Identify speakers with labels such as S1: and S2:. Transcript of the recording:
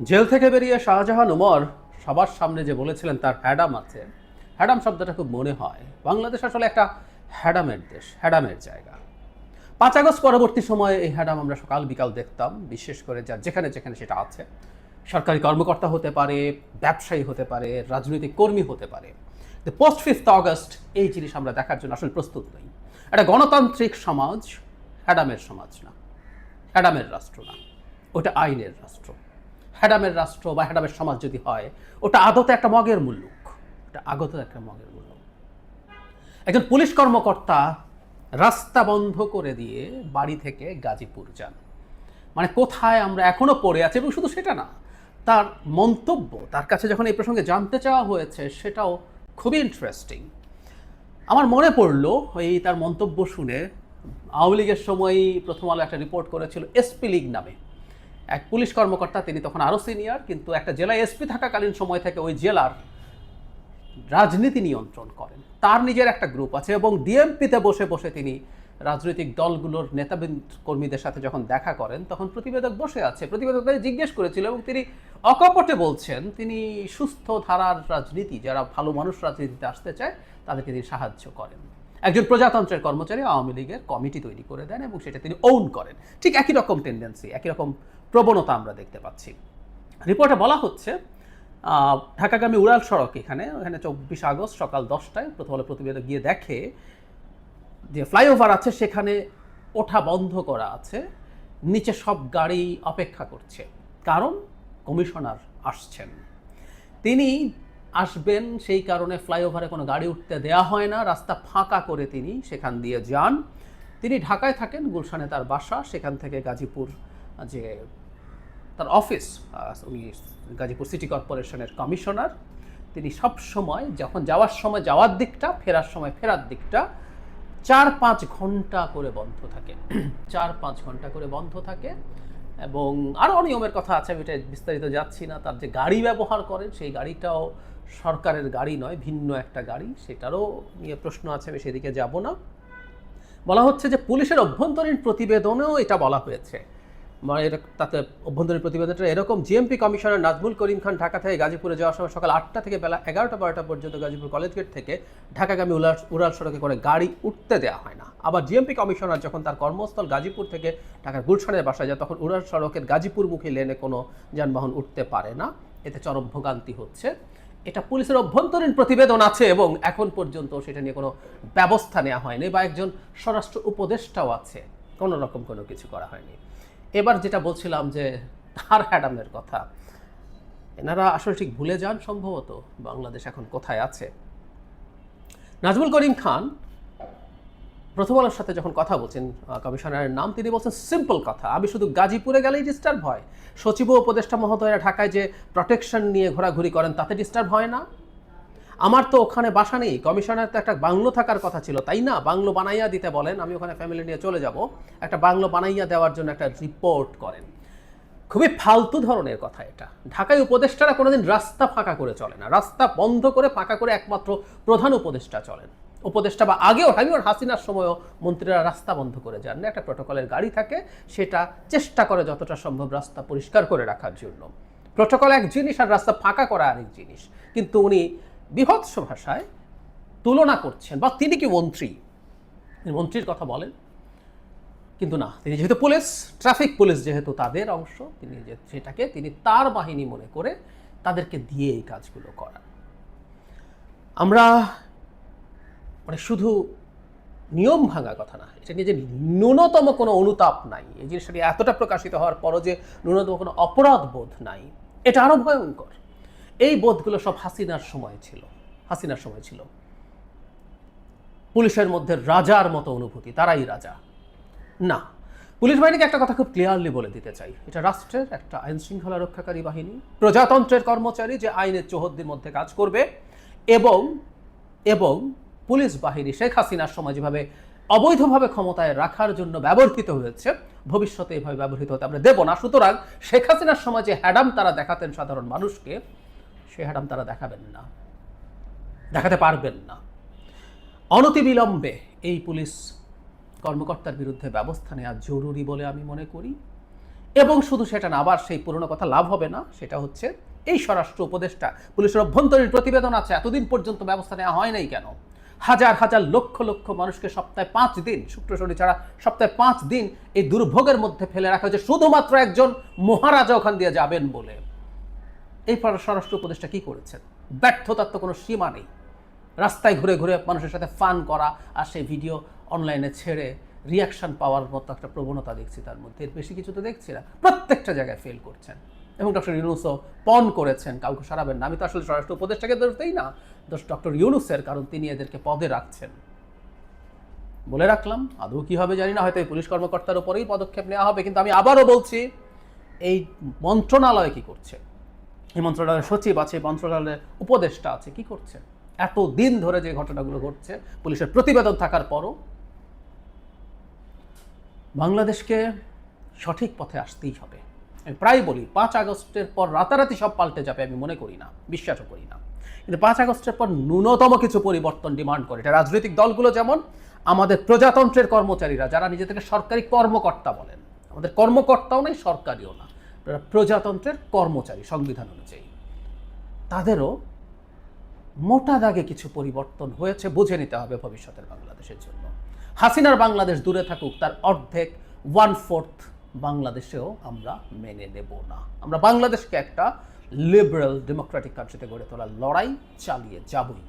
S1: Jail থেকে বেরিয়ে শাহজাহান উমর সবার সামনে যে বলেছিলেন তার হ্যাডাম আছে, হ্যাডাম শব্দটা খুব মনে হয়। বাংলাদেশ আসলে একটা হ্যাডামের দেশ, হ্যাডামের জায়গা। পাঁচ আগস্ট পরবর্তী সময়ে এই হ্যাডাম আমরা সকাল বিকাল দেখতাম, বিশেষ করে যা যেখানে যেখানে সেটা আছে। সরকারি কর্মকর্তা হতে পারে, ব্যবসায়ী হতে পারে, রাজনৈতিক কর্মী হতে পারে। পোস্ট ফিফথ অগস্ট এই জিনিস আমরা দেখার জন্য আসলে প্রস্তুত নই। একটা গণতান্ত্রিক সমাজ, হ্যাডামের সমাজ না, হ্যাডামের রাষ্ট্র না, ওটা আইনের রাষ্ট্র। হ্যাডামের রাষ্ট্র বা হ্যাডামের সমাজ যদি হয়, ওটা আদতে একটা মগের মুল্লুক ওটা আগত একটা মগের মুল্লুক একজন পুলিশ কর্মকর্তা রাস্তা বন্ধ করে দিয়ে বাড়ি থেকে গাজীপুর যান। মানে কোথায় আমরা এখনও পড়ে আছি এবং শুধু সেটা না, তার মন্তব্য, তার কাছে যখন এই প্রসঙ্গে জানতে চাওয়া হয়েছে, সেটাও খুবই ইন্টারেস্টিং আমার মনে পড়ল, এই তার মন্তব্য শুনে আওয়ামী লীগের সময়ই প্রথম আলো একটা রিপোর্ট করেছিল, এসপি লীগ নামে। এক পুলিশ কর্মকর্তা, তিনি তখন আরও সিনিয়র, কিন্তু একটা জেলায় এসপি থাকাকালীন সময় থেকে ওই জেলার রাজনীতি নিয়ন্ত্রণ করেন। তার নিজের একটা গ্রুপ আছে এবং ডিএমপিতে বসে বসে তিনি রাজনৈতিক দলগুলোর নেতাবৃন্দ কর্মীদের সাথে যখন দেখা করেন, তখন প্রতিবেদক বসে আছে। প্রতিবেদক তাকে জিজ্ঞেস করেছিল এবং তিনি অকপটে বলছেন, তিনি সুস্থ ধারার রাজনীতি, যারা ভালো মানুষ রাজনীতিতে আসতে চায়, তাদেরকে তিনি সাহায্য করেন। একজন প্রজাতন্ত্রের কর্মচারী আওয়ামী লীগের কমিটি তৈরি করে দেন এবং সেটা তিনি ওন করেন। ঠিক একই রকম টেন্ডেন্সি একই রকম প্রবণতা আমরা দেখতে পাচ্ছি। রিপোর্টে বলা হচ্ছে ঢাকাগামী উড়াল সড়ক এখানে এখানে চব্বিশ আগস্ট সকাল দশটায় প্রথম আলো প্রতিবেদক গিয়ে দেখে যে ফ্লাইওভার আছে, সেখানে ওঠা বন্ধ করা আছে, নিচে সব গাড়ি অপেক্ষা করছে। কারণ কমিশনার আসছেন। তিনি আসবেন, সেই কারণে ফ্লাইওভারে কোনো গাড়ি উঠতে দেয়া হয় না। রাস্তা ফাঁকা করে তিনি সেখান দিয়ে যান। তিনি ঢাকায় থাকেন, গুলশানে তার বাসা, সেখান থেকে গাজীপুর যে তার অফিস উনি গাজীপুর সিটি কর্পোরেশনের কমিশনার। তিনি সব সময়, যখন যাওয়ার সময় যাওয়ার দিকটা, ফেরার সময় ফেরার দিকটা, চার পাঁচ ঘণ্টা করে বন্ধ থাকে। চার পাঁচ ঘণ্টা করে বন্ধ থাকে। এবং আরও নিয়মের কথা আছে, আমি এটা বিস্তারিত যাচ্ছি না। তার যে গাড়ি ব্যবহার করেন, সেই গাড়িটাও সরকারের গাড়ি নয়, ভিন্ন একটা গাড়ি, সেটারও নিয়ে প্রশ্ন আছে, আমি সেদিকে যাব না। বলা হচ্ছে যে পুলিশের অভ্যন্তরীণ প্রতিবেদনেও এটা বলা হয়েছে। তাতে অভ্যন্তরীণ প্রতিবেদনটা এরকম জিএমপি কমিশনার নাজমুল করিম খান ঢাকা থেকে গাজীপুরে যাওয়ার সময় সকাল আটটা থেকে বেলা এগারোটা বারোটা পর্যন্ত গাজীপুর কলেজ গেট থেকে ঢাকাগামী উড়াল উড়াল সড়কে করে গাড়ি উঠতে দেওয়া হয় না। আবার জিএমপি কমিশনার যখন তার কর্মস্থল গাজীপুর থেকে ঢাকার গুলশানের বাসায় যায়, তখন উড়াল সড়কের গাজীপুরমুখী লেনে কোনো যানবাহন উঠতে পারে না। এতে চরম ভোগান্তি হচ্ছে। এটা পুলিশের অভ্যন্তরীণ প্রতিবেদন আছে এবং এখন পর্যন্ত সেটা নিয়ে কোনো ব্যবস্থা নেওয়া হয়নি বা একজন স্বরাষ্ট্র উপদেষ্টাও আছে। কোনো রকম কোনো কিছু করা হয়নি। এবার যেটা বলছিলাম যে তার অ্যাডামের কথা, এনারা আসলে ঠিক ভুলে যান সম্ভবত, বাংলাদেশ এখন কোথায় আছে। নাজমুল করিম খান, প্রথম আলোর সাথে যখন কথা বলছেন কমিশনারের নাম, তিনি বলছেন সিম্পল কথা, আমি শুধু গাজীপুরে গেলেই ডিস্টার্ব হয়। সচিব উপদেষ্টা মহোদয়রা ঢাকায় যে প্রোটেকশন নিয়ে ঘোরাঘুরি করেন, তাতে ডিস্টার্ব হয় না। আমার তো ওখানে বাসা নেই। কমিশনার তো একটা বাংলো থাকার কথা ছিল, তাই না? বাংলো বানাইয়া দিতে বলেন, আমি ওখানে ফ্যামিলি নিয়ে চলে যাব। একটা বাংলো বানাইয়া দেওয়ার জন্য একটা রিপোর্ট করেন। খুবই ফালতু ধরনের কথা এটা। ঢাকায় উপদেষ্টারা কোনোদিন রাস্তা ফাঁকা করে চলে না। রাস্তা বন্ধ করে ফাঁকা করে একমাত্র প্রধান উপদেষ্টা চলেন। উপদেষ্টা বা আগেও হামিউর হাসিনার সময়ও মন্ত্রীরা রাস্তা বন্ধ করে যান না। একটা প্রোটোকলের গাড়ি থাকে, সেটা চেষ্টা করে যতটা সম্ভব রাস্তা পরিষ্কার করে রাখার জন্য। প্রোটোকল এক জিনিস আর রাস্তা ফাঁকা করা আরেক জিনিস। কিন্তু উনি বিভৎস ভাষায় তুলনা করছেন, বা তিনি কি মন্ত্রী? মন্ত্রীর কথা বলেন। কিন্তু না, তিনি যেহেতু পুলিশ, ট্রাফিক পুলিশ যেহেতু তাদের অংশ, তিনি যে সেটাকে তিনি তার বাহিনী মনে করে তাদেরকে দিয়ে এই কাজগুলো করান। আমরা মানে শুধু নিয়ম ভাঙা কথা না, এটা নিয়ে যে ন্যূনতম কোনো অনুতাপ নাই, এই জিনিসটা এতটা প্রকাশিত হওয়ার পরও যে ন্যূনতম কোনো অপরাধ বোধ নাই, এটা আরও ভয়ঙ্কর। এই বোধগুলো সব হাসিনার সময় ছিল, হাসিনার সময় ছিল। পুলিশের মধ্যে রাজার মতো অনুভূতি, তারাই রাজা। না, পুলিশ বাহিনীকে একটা কথা খুব ক্লিয়ারলি বলে দিতে চাই। এটা রাষ্ট্রের একটা আইন শৃঙ্খলা রক্ষাকারী বাহিনী, প্রজাতন্ত্রের কর্মচারী যে আইনের চৌহদ্দির মধ্যে কাজ করবে এবং এবং পুলিশ বাহিনী শেখ হাসিনার সময় যেভাবে অবৈধভাবে ক্ষমতায় রাখার জন্য ব্যবহৃত হয়েছে, ভবিষ্যতে এভাবে ব্যবহৃত হতে আমরা দেব না। সুতরাং শেখ হাসিনার সময় যে হ্যাডাম তারা দেখাতেন সাধারণ মানুষকে সে হ্যাডাম তারা দেখাবেন না। দেখাতে পারবেন না। অনতিবিলম্বে এই পুলিশ কর্মকর্তার বিরুদ্ধে ব্যবস্থা নেওয়া জরুরি বলে আমি মনে করি। এবং শুধু সেটা না, আবার সেই পুরনো কথা লাভ হবে না, সেটা হচ্ছে এই স্বরাষ্ট্র উপদেষ্টা, পুলিশের অভ্যন্তরীণ প্রতিবেদন আছে, এতদিন পর্যন্ত ব্যবস্থা নেওয়া হয় নাই কেন? হাজার হাজার লক্ষ লক্ষ মানুষকে সপ্তাহে পাঁচ দিন, শুক্র শনি ছাড়া সপ্তাহে পাঁচ দিন এই দুর্ভোগের মধ্যে ফেলে রাখা হয়েছে। শুধুমাত্র একজন মহারাজা ওখান দিয়ে যাবেন বলে। এই স্বরাষ্ট্র উপদেষ্টা কী করেছেন? ব্যর্থতার তো কোনো সীমা নেই। রাস্তায় ঘুরে ঘুরে মানুষের সাথে ফান করা আর সেই ভিডিও অনলাইনে ছেড়ে রিয়াকশন পাওয়ার মতো একটা প্রবণতা দেখছি তার মধ্যে। এর বেশি কিছু তো দেখছি না। প্রত্যেকটা জায়গায় ফেল করছেন। এবং ডক্টর ইউনুসও পণ করেছেন, কাউকে সরাবেন না। আমি তো আসলে স্বরাষ্ট্র উপদেষ্টাকে দোষ না। দোষ ডক্টর ইউনুসের, কারণ তিনি এদেরকে পদে রাখছেন। বলে রাখলাম, আদৌ কি হবে জানি না। হয়তো এই পুলিশ কর্মকর্তার উপরেই পদক্ষেপ নেওয়া হবে। কিন্তু আমি আবারও বলছি, এই মন্ত্রণালয় কি করছে? এই মন্ত্রণালয়ের সচিব আছে মন্ত্রণালয়ের উপদেষ্টা আছে, কি করছে? এত দিন ধরে যে ঘটনাগুলো ঘটছে, পুলিশের প্রতিবেদন থাকার পরও বাংলাদেশকে সঠিক পথে আসতেই হবে। আমি প্রায় বলি, পাঁচ আগস্টের পর রাতারাতি সব পাল্টে যাবে, আমি মনে করি না, বিশ্বাসও করি না। কিন্তু পাঁচ আগস্টের পর ন্যূনতম কিছু পরিবর্তন ডিমান্ড করে। এটা রাজনৈতিক দলগুলো যেমন, আমাদের প্রজাতন্ত্রের কর্মচারীরা, যারা নিজেদেরকে সরকারি কর্মকর্তা বলেন, আমাদের কর্মকর্তাও নেই, সরকারিও না। তারা প্রজাতন্ত্রের কর্মচারী সংবিধান অনুযায়ী। তাদেরও মোটা দাগে কিছু পরিবর্তন হয়েছে, বুঝে নিতে হবে ভবিষ্যতের বাংলাদেশের জন্য। হাসিনার বাংলাদেশ দূরে থাকুক, তার অর্ধেক ওয়ান ফোর্থ বাংলাদেশেও আমরা মেনে নেব না। আমরা বাংলাদেশকে একটা লিবারেল ডেমোক্রেটিক কান্ট্রিতে গড়ে তোলার লড়াই চালিয়ে যাবই।